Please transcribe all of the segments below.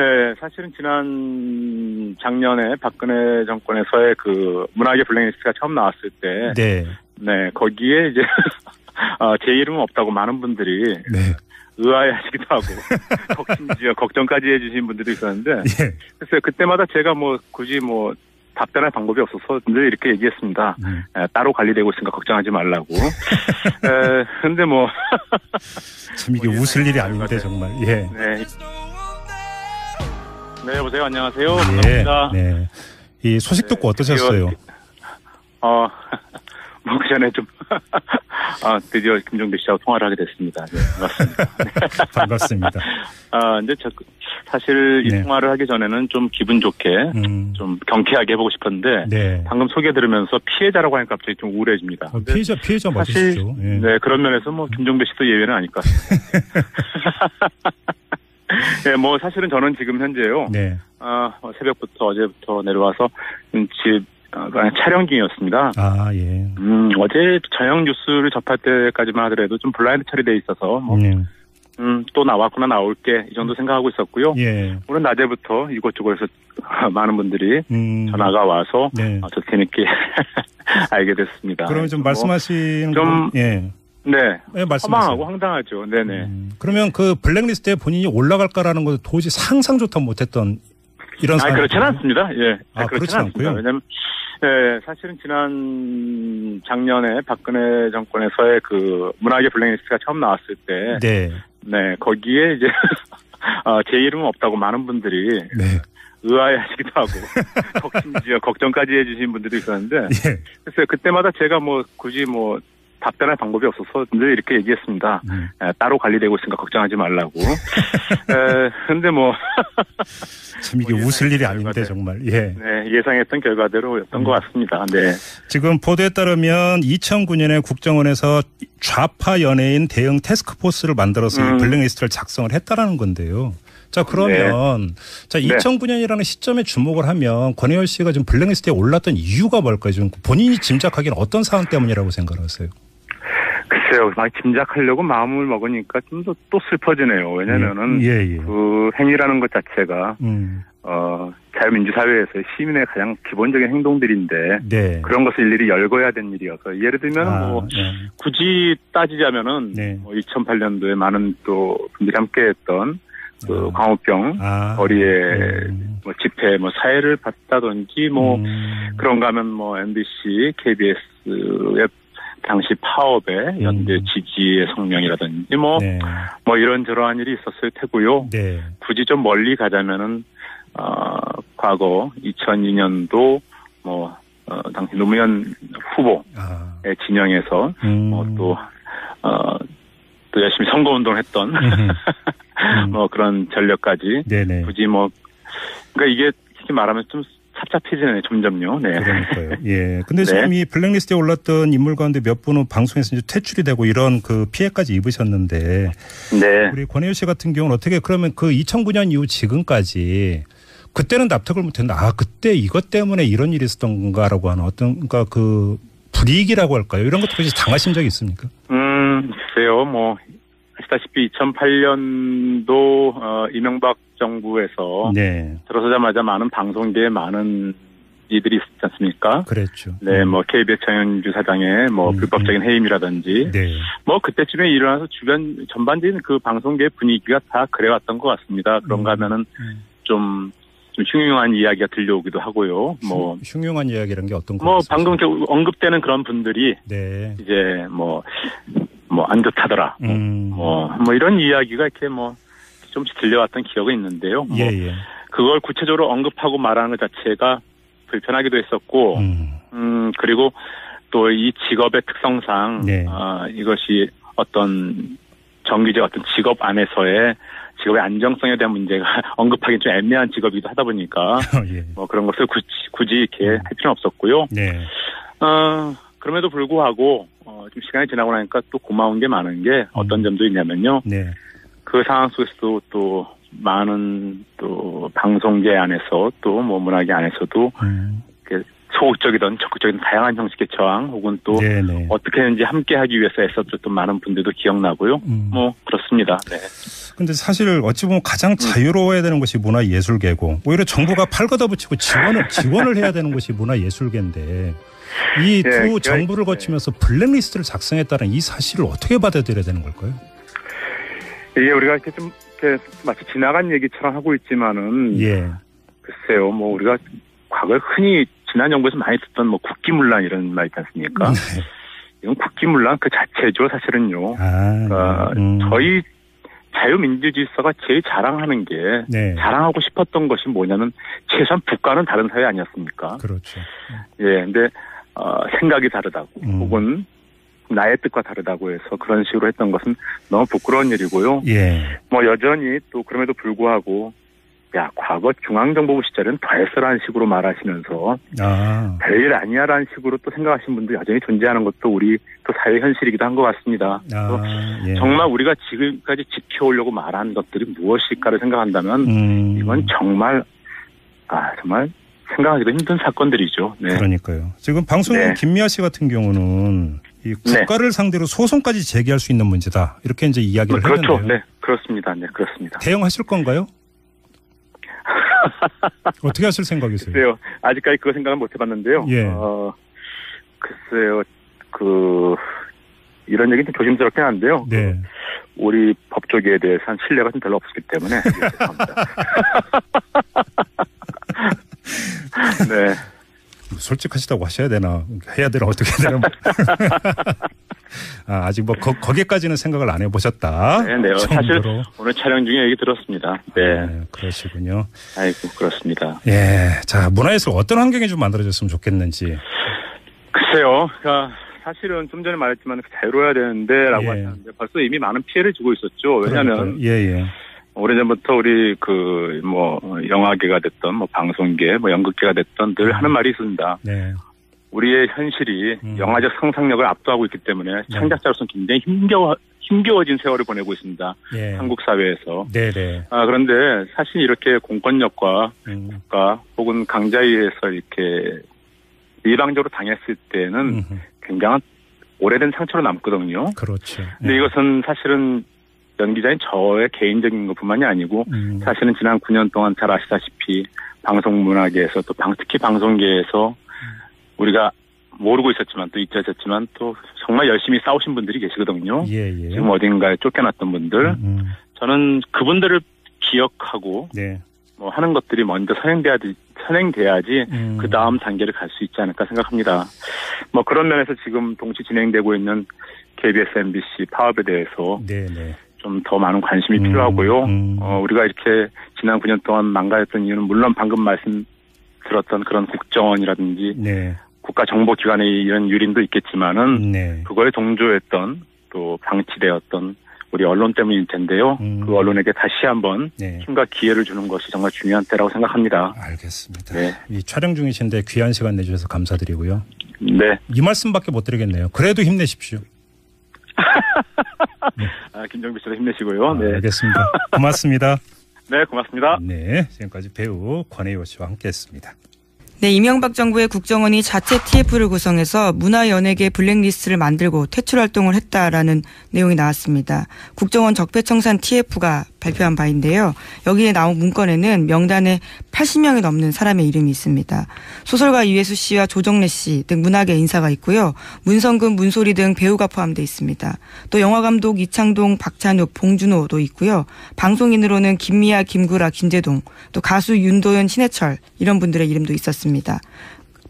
네, 사실은 지난 작년에 박근혜 정권에서의 그 문학의 블랙리스트가 처음 나왔을 때, 네, 네 거기에 이제 어, 제 이름은 없다고 많은 분들이 네. 의아해하시기도 하고 걱심지어 걱정까지 해주신 분들도 있었는데, 예. 글쎄요 그때마다 제가 뭐 굳이 뭐 답변할 방법이 없어서 늘 이렇게 얘기했습니다. 음. 에, 따로 관리되고 있으니까 걱정하지 말라고. 에, 근데 뭐. 참 이게 뭐 웃을 일이 아닌데, 정말. 예. 네. 네, 여보세요. 안녕하세요. 예, 반갑습니다. 네. 이 소식 듣고 네, 어떠셨어요? 어, 뭐, 그 전에 좀, 아, 드디어 김종대 씨하고 통화를 하게 됐습니다. 네, 반갑습니다. 반갑습니다. 아, 근데 저, 사실 이 네. 통화를 하기 전에는 좀 기분 좋게, 음. 좀 경쾌하게 해보고 싶었는데, 네. 방금 소개 들으면서 피해자라고 하니까 갑자기 좀 우울해집니다. 어, 피해자, 피해자 맞으시죠? 예. 네, 그런 면에서 뭐, 김종대 씨도 예외는 아닐 것 같습니다. 네, 뭐 사실은 저는 지금 현재요. 네. 아 새벽부터 어제부터 내려와서 집 어, 촬영 중이었습니다. 아 예. 음 어제 저녁 뉴스를 접할 때까지만 하더라도 좀 블라인드 처리돼 있어서 뭐. 네. 음, 또 나왔구나 나올게 이 정도 생각하고 있었고요. 예. 오늘 낮에부터 이곳저곳에서 많은 분들이 음. 전화가 와서 네. 아, 저 뒤늦게 알게 됐습니다. 그러면 좀 말씀하신 좀 예. 네. 네 허망하고 황당하죠. 네네. 음, 그러면 그 블랙리스트에 본인이 올라갈까라는 것도 도저히 상상조차 못했던 이런 상황. 아, 그렇지는 않습니다. 예. 아, 그렇지 않고요. 왜냐면, 예, 사실은 지난 작년에 박근혜 정권에서의 그 문학의 블랙리스트가 처음 나왔을 때. 네. 네, 거기에 이제, 어, 제 이름은 없다고 많은 분들이. 네. 의아해 하시기도 하고, 걱심지어 걱정까지 해주신 분들도 있었는데. 예. 글쎄요, 그때마다 제가 뭐 굳이 뭐 답변할 방법이 없어서 늘 이렇게 얘기했습니다. 음. 에, 따로 관리되고 있으니까 걱정하지 말라고. 에, 근데 뭐. 참 이게 뭐 웃을 일이 아닌데 정말. 예. 네, 예상했던 결과대로였던 음. 것 같습니다. 네. 지금 보도에 따르면 2009년에 국정원에서 좌파 연예인 대응 테스크포스를 만들어서 음. 블랙리스트를 작성을 했다라는 건데요. 자 그러면 네. 자 2009년이라는 시점에 주목을 하면 권혜열 씨가 지금 블랙리스트에 올랐던 이유가 뭘까요? 좀 본인이 짐작하기는 어떤 상황 때문이라고 생각하세요? 글쎄요, 많이 짐작하려고 마음을 먹으니까 좀 더 또 슬퍼지네요. 왜냐면은 예, 예. 그 행위라는 것 자체가 음. 어 자유민주 사회에서 시민의 가장 기본적인 행동들인데 네. 그런 것을 일일이 열거해야 되는 일이어서 예를 들면 아, 뭐 네. 굳이 따지자면은 네. 뭐 2008년도에 많은 또 분들이 함께했던 그 아. 광우병 아. 거리에 음. 뭐 집회 뭐 사회를 봤다든지 뭐 음. 그런가 하면 뭐 MBC, KBS의 당시 파업의 연대 음. 지지의 성명이라든지 뭐뭐 네. 뭐 이런 저러한 일이 있었을 테고요. 네. 굳이 좀 멀리 가자면은 어 과거 2002년도 뭐 어, 당시 노무현 후보의 아. 진영에서 음. 뭐 또 어, 또 열심히 선거 운동을 했던 음. 뭐 그런 전력까지 네네. 굳이 뭐 그러니까 이게 이렇게 말하면 좀 찹찹해지네 점점요. 네. 그러니까요. 예. 근데 네. 지금 이 블랙리스트에 올랐던 인물 가운데 몇 분은 방송에서 이제 퇴출이 되고 이런 그 피해까지 입으셨는데. 네. 우리 권혜율 씨 같은 경우는 어떻게 그러면 그 2009년 이후 지금까지 그때는 납득을 못했는데 아 그때 이것 때문에 이런 일이 있었던 건가라고 하는 어떤 그러니까 그 불이익이라고 할까요? 이런 것도 혹시 당하신 적이 있습니까? 음, 글쎄요. 뭐 아시다시피 2008년도 어, 이명박 정부에서 네. 들어서자마자 많은 방송계에 많은 이들이 있었지 않습니까? 그랬죠. 네, 음. 뭐 KBS 장현주 사장의 뭐 음, 불법적인 음. 해임이라든지, 네. 뭐 그때쯤에 일어나서 주변 전반적인 그 방송계 분위기가 다 그래왔던 것 같습니다. 그런가 음. 하면은 음. 좀, 좀 흉흉한 이야기가 들려오기도 하고요. 뭐 흉흉한 이야기라는 게 어떤 거? 뭐 방금 언급되는 그런 분들이 네. 이제 뭐 뭐 안 좋다더라. 뭐, 음. 뭐, 뭐 이런 이야기가 이렇게 뭐 좀씩 들려왔던 기억이 있는데요. 뭐 예, 예. 그걸 구체적으로 언급하고 말하는 것 자체가 불편하기도 했었고, 음, 음 그리고 또 이 직업의 특성상, 네. 어, 이것이 어떤 정규직 어떤 직업 안에서의 직업의 안정성에 대한 문제가 언급하기 좀 애매한 직업이기도 하다 보니까, 예. 뭐 그런 것을 굳이, 굳이 이렇게 음. 할 필요는 없었고요. 네. 어, 그럼에도 불구하고 어, 좀 시간이 지나고 나니까 또 고마운 게 많은 게 어떤 음. 점도 있냐면요. 네. 그 상황 속에서도 또 많은 또 방송계 안에서 또 뭐 문화계 안에서도 음. 소극적이든 적극적인 다양한 형식의 저항 혹은 또 네네. 어떻게 하는지 함께 하기 위해서 애썼던 많은 분들도 기억나고요. 음. 뭐 그렇습니다. 네. 근데 사실 어찌 보면 가장 자유로워야 되는 것이 문화예술계고 오히려 정부가 팔 걷어붙이고 지원을 지원을 해야 되는 것이 문화예술계인데 이두 네, 정부를 거치면서 블랙리스트를 작성했다는 이 사실을 어떻게 받아들여야 되는 걸까요? 이게 우리가 이렇게 좀 이렇게 마치 지나간 얘기처럼 하고 있지만은 예. 글쎄요, 뭐 우리가 과거에 흔히 지난 정부에서 많이 듣던 뭐 국기문란 이런 말 있지 않습니까? 네. 이건 국기문란 그 자체죠, 사실은요. 아, 그러니까 음. 저희 자유민주 질서가 제일 자랑하는 게 네. 자랑하고 싶었던 것이 뭐냐면 최소한 북과는 다른 사회 아니었습니까? 그렇죠. 예, 근데 어, 생각이 다르다고 음. 혹은 나의 뜻과 다르다고 해서 그런 식으로 했던 것은 너무 부끄러운 일이고요. 예. 뭐 여전히 또 그럼에도 불구하고 야 과거 중앙정보부 시절은 더했어라는 식으로 말하시면서 아. 별일 아니야라는 식으로 또 생각하시는 분도 여전히 존재하는 것도 우리 또 사회 현실이기도 한 것 같습니다. 아, 예. 정말 우리가 지금까지 지켜오려고 말한 것들이 무엇일까를 생각한다면 음. 이건 정말 아 정말 생각하기도 힘든 사건들이죠. 네. 그러니까요. 지금 방송인 네. 김미아 씨 같은 경우는 이 네. 국가를 네. 상대로 소송까지 제기할 수 있는 문제다. 이렇게 이제 이야기를 그렇죠. 했는데요. 네, 그렇습니다. 네, 그렇습니다. 대응하실 건가요? 어떻게 하실 생각이세요? 글쎄요. 아직까지 그거 생각은 못 해봤는데요. 예. 어, 글쎄요. 그 이런 얘기는 좀 조심스럽긴 한데요. 네. 그 우리 법조계에 대해서는 신뢰가 좀 별로 없었기 때문에 예, 죄송합니다. 네. 솔직하시다고 하셔야 되나 해야 되나 어떻게 되나 아, 아직 뭐 거, 거기까지는 생각을 안 해보셨다. 네, 네. 사실 오늘 촬영 중에 얘기 들었습니다. 네. 네. 그러시군요. 아이고 그렇습니다. 예, 자 문화에서 어떤 환경이 좀 만들어졌으면 좋겠는지. 글쎄요. 그러니까 사실은 좀 전에 말했지만 자유로워야 되는데라고 예. 하셨는데 벌써 이미 많은 피해를 주고 있었죠. 왜냐하면 예, 예. 오래전부터 우리 그 뭐 영화계가 됐던 뭐 방송계 뭐 연극계가 됐던 늘 하는 말이 있습니다. 네. 우리의 현실이 음. 영화적 상상력을 압도하고 있기 때문에 네. 창작자로서는 굉장히 힘겨워 힘겨워진 세월을 보내고 있습니다. 예. 한국 사회에서. 네네. 네. 아 그런데 사실 이렇게 공권력과 음. 국가 혹은 강자에 의해서 이렇게 일방적으로 당했을 때는 음흠. 굉장한 오래된 상처로 남거든요. 그렇죠. 근데 네. 이것은 사실은 연 기자인 저의 개인적인 것뿐만이 아니고 음. 사실은 지난 9년 동안 잘 아시다시피 방송 문화계에서 또 방, 특히 방송계에서 우리가 모르고 있었지만 또 잊혀졌지만 또 정말 열심히 싸우신 분들이 계시거든요. 예, 예. 지금 어딘가에 쫓겨났던 분들. 음, 음. 저는 그분들을 기억하고 네. 뭐 하는 것들이 먼저 선행돼야지 선행돼야지 음. 그 다음 단계를 갈 수 있지 않을까 생각합니다. 뭐 그런 면에서 지금 동시 진행되고 있는 KBS, MBC 파업에 대해서 네, 네. 좀 더 많은 관심이 음, 필요하고요. 음. 어, 우리가 이렇게 지난 9년 동안 망가졌던 이유는 물론 방금 말씀 들었던 그런 국정원이라든지 네. 국가정보기관의 이런 유린도 있겠지만은 네. 그거에 동조했던 또 방치되었던 우리 언론 때문일 텐데요. 음. 그 언론에게 다시 한번 네. 힘과 기회를 주는 것이 정말 중요한 때라고 생각합니다. 알겠습니다. 네. 이 촬영 중이신데 귀한 시간 내주셔서 감사드리고요. 네. 이 말씀밖에 못 드리겠네요. 그래도 힘내십시오. 네. 아, 김정비 씨도 힘내시고요. 아, 네. 알겠습니다. 고맙습니다. 네, 고맙습니다. 네, 지금까지 배우 권혜요 씨와 함께했습니다. 네, 이명박 정부의 국정원이 자체 TF를 구성해서 문화연예계 블랙리스트를 만들고 퇴출 활동을 했다라는 내용이 나왔습니다. 국정원 적폐청산 TF가 발표한 바인데요. 여기에 나온 문건에는 명단에 80명이 넘는 사람의 이름이 있습니다. 소설가 이회수 씨와 조정래 씨 등 문학의 인사가 있고요. 문성근, 문소리 등 배우가 포함되어 있습니다. 또 영화감독 이창동, 박찬욱, 봉준호도 있고요. 방송인으로는 김미아, 김구라, 김재동, 또 가수 윤도현, 신해철 이런 분들의 이름도 있었습니다.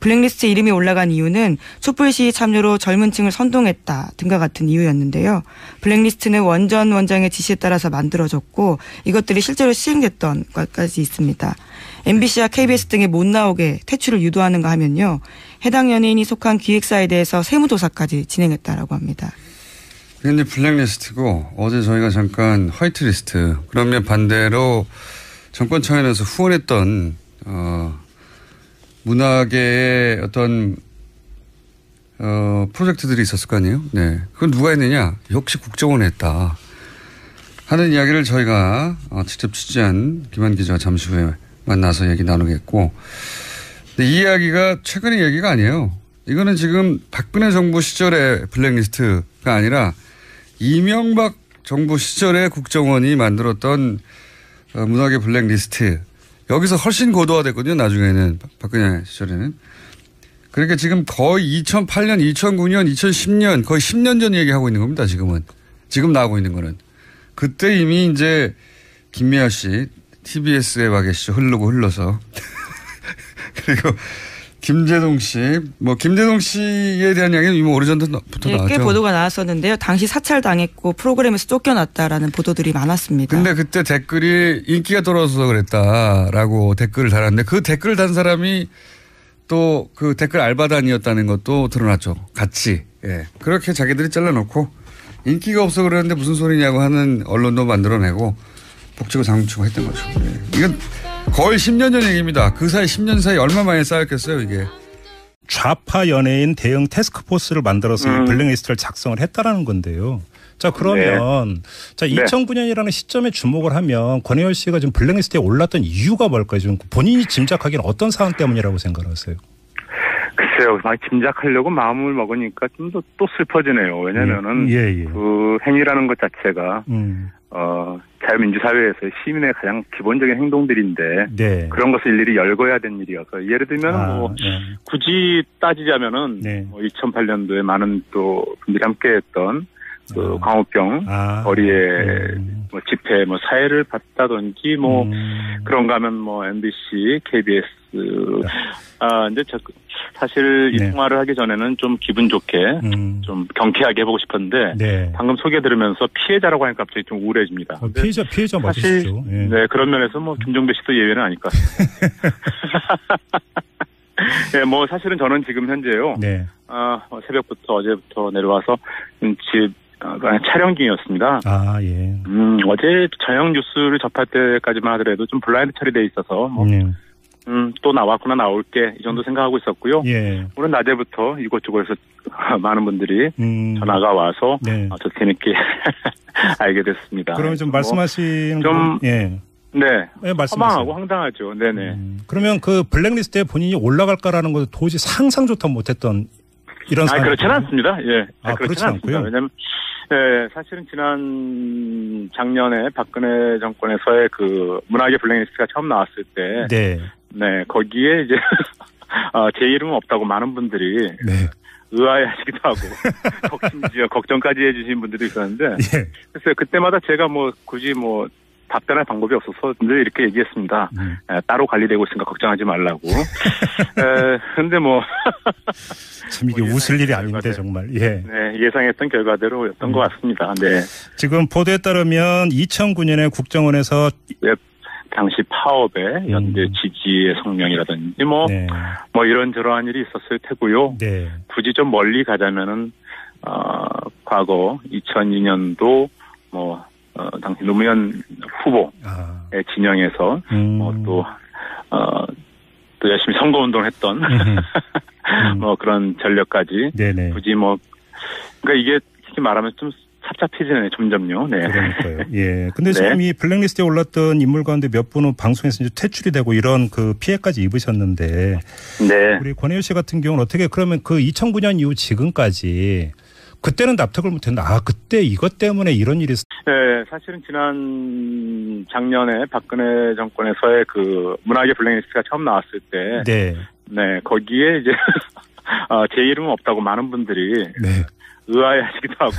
블랙리스트 이름이 올라간 이유는 촛불 시위 참여로 젊은 층을 선동했다 등과 같은 이유였는데요. 블랙리스트는 원전 원장의 지시에 따라서 만들어졌고 이것들이 실제로 시행됐던 것까지 있습니다. MBC와 KBS 등에 못 나오게 퇴출을 유도하는가 하면요. 해당 연예인이 속한 기획사에 대해서 세무조사까지 진행했다라고 합니다. 이게 블랙리스트고 어제 저희가 잠깐 화이트리스트 그러면 반대로 정권 차원에서 후원했던 어, 문학의 어떤 어, 프로젝트들이 있었을 거 아니에요? 네. 그건 누가 했느냐? 역시 국정원이 했다. 하는 이야기를 저희가 어, 직접 취재한 김한 기자와 잠시 후에 만나서 얘기 나누겠고, 이 이야기가 최근의 얘기가 아니에요. 이거는 지금 박근혜 정부 시절의 블랙리스트가 아니라 이명박 정부 시절에 국정원이 만들었던 어, 문학의 블랙리스트. 여기서 훨씬 고도화됐거든요. 나중에는 박근혜 시절에는. 그러니까 지금 거의 2008년, 2009년, 2010년 거의 10년 전 얘기하고 있는 겁니다. 지금은. 지금 나오고 있는 거는. 그때 이미 이제 김미아 씨 TBS에 와 계시죠. 흐르고 흘러서. 그리고 김재동 씨, 뭐 김재동 씨에 대한 이야기는 이미 오래전부터 예, 나왔죠. 꽤 보도가 나왔었는데요. 당시 사찰 당했고 프로그램에서 쫓겨났다라는 보도들이 많았습니다. 근데 그때 댓글이 인기가 떨어져서 그랬다라고 댓글을 달았는데 그 댓글 단 사람이 또 그 댓글 알바단이었다는 것도 드러났죠. 같이. 예. 그렇게 자기들이 잘라놓고 인기가 없어 그러는데 무슨 소리냐고 하는 언론도 만들어내고 복지고 장치고 했던 거죠. 예. 이건 거의 10년 전 얘기입니다. 그 사이 10년 사이 얼마 만에 쌓였겠어요, 이게. 좌파 연예인 대응 테스크포스를 만들어서 음. 블랙리스트를 작성을 했다라는 건데요. 자 그러면 네. 자 2009년이라는 시점에 주목을 하면 권혜열 씨가 지금 블랙리스트에 올랐던 이유가 뭘까요? 지금 본인이 짐작하기는 어떤 상황 때문이라고 생각하세요? 글쎄요, 막 짐작하려고 마음을 먹으니까 좀 더 또 슬퍼지네요. 왜냐면은 예, 예, 예. 그 행위라는 것 자체가 음. 어 자유민주 사회에서 시민의 가장 기본적인 행동들인데 네. 그런 것을 일일이 열거해야 되는 일이어서 예를 들면 아, 뭐 네. 굳이 따지자면은 네. 뭐 2008년도에 많은 또 분들이 함께했던 그 아. 광우병 아. 거리에 음. 뭐 집회 뭐 사회를 봤다든지 뭐 음. 그런가 하면 뭐 MBC, KBS 아 이제 저 사실 이 네. 통화를 하기 전에는 좀 기분 좋게 음. 좀 경쾌하게 해보고 싶었는데 네. 방금 소개 들으면서 피해자라고 하니까 갑자기 좀 우울해집니다. 어, 피해자 피해자 맞으시죠? 네. 네 그런 면에서 뭐 김종배 씨도 예외는 아닐 것 같습니다. 네, 뭐 사실은 저는 지금 현재요. 네. 아 새벽부터 어제부터 내려와서 집 어, 촬영 중이었습니다. 아, 예. 음, 어제 저녁 뉴스를 접할 때까지만 하더라도 좀 블라인드 처리돼 있어서, 뭐, 예. 음, 또 나왔구나, 나올게, 이 정도 생각하고 있었고요. 예. 오늘 낮에부터 이곳저곳에서 많은 분들이 음. 전화가 와서, 네. 어, 저 재밌게 알게 됐습니다. 그러면 좀 말씀하신. 좀, 예. 네. 네 허망하고 황당하죠. 네네. 음, 그러면 그 블랙리스트에 본인이 올라갈까라는 것도 도저히 상상조차 못했던 이런 아, 그렇지는 않습니다. 예. 아, 그렇지 않고요. 왜냐면 네, 사실은 지난 작년에 박근혜 정권에서의 그 문화계 블랙리스트가 처음 나왔을 때, 네, 네 거기에 이제 어, 제 이름은 없다고 많은 분들이 네. 의아해하시기도 하고 걱심지어 걱정까지 해주신 분들도 있었는데, 예. 글쎄요 그때마다 제가 뭐 굳이 뭐 답변할 방법이 없어서 늘 이렇게 얘기했습니다. 음. 에, 따로 관리되고 있으니까 걱정하지 말라고. 에, 근데 뭐. 참 이게 뭐 웃을 일이 아닌데 정말. 예. 네, 예상했던 결과대로였던 음. 것 같습니다. 네. 지금 보도에 따르면 2009년에 국정원에서 네, 당시 파업의 연대 음. 지지의 성명이라든지 뭐, 네. 뭐 이런 저러한 일이 있었을 테고요. 네. 굳이 좀 멀리 가자면은, 어, 과거 2002년도 뭐, 어, 당시 노무현 후보의 아. 진영에서 음. 뭐 또, 어, 또 열심히 선거운동을 했던 음. 뭐 그런 전력까지 네네. 굳이 뭐 그러니까 이게 이렇게 말하면 좀 찹찹해지네 점점요. 네. 그러니까요. 예. 근데 네. 지금 이 블랙리스트에 올랐던 인물 가운데 몇 분은 방송에서 이제 퇴출이 되고 이런 그 피해까지 입으셨는데. 네. 우리 권혜유 씨 같은 경우는 어떻게 그러면 그 2009년 이후 지금까지 그때는 납득을 못했는데 아 그때 이것 때문에 이런 일이 네 사실은 지난 작년에 박근혜 정권에서의 그 문화계 블랙리스트가 처음 나왔을 때 네, 네 거기에 이제 어, 제 이름은 없다고 많은 분들이 네. 의아해하시기도 하고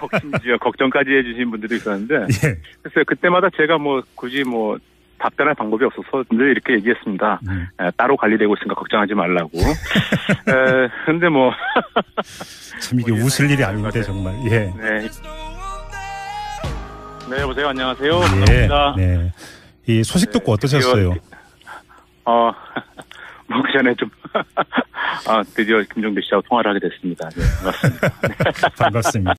걱심지어 걱정까지 해주신 분들도 있었는데 예. 글쎄요 그때마다 제가 뭐 굳이 뭐 답변할 방법이 없어서 늘 이렇게 얘기했습니다. 음. 에, 따로 관리되고 있으니까 걱정하지 말라고. 에, 근데 뭐. 참 이게 뭐 웃을 일이 아닌데 정말. 예. 네. 네, 여보세요. 안녕하세요. 예. 반갑습니다. 네. 이 소식 듣고 네, 어떠셨어요? 어, 뭐, 그 전에 좀, 아, 드디어 김종대 씨하고 통화를 하게 됐습니다. 네, 반갑습니다. 반갑습니다.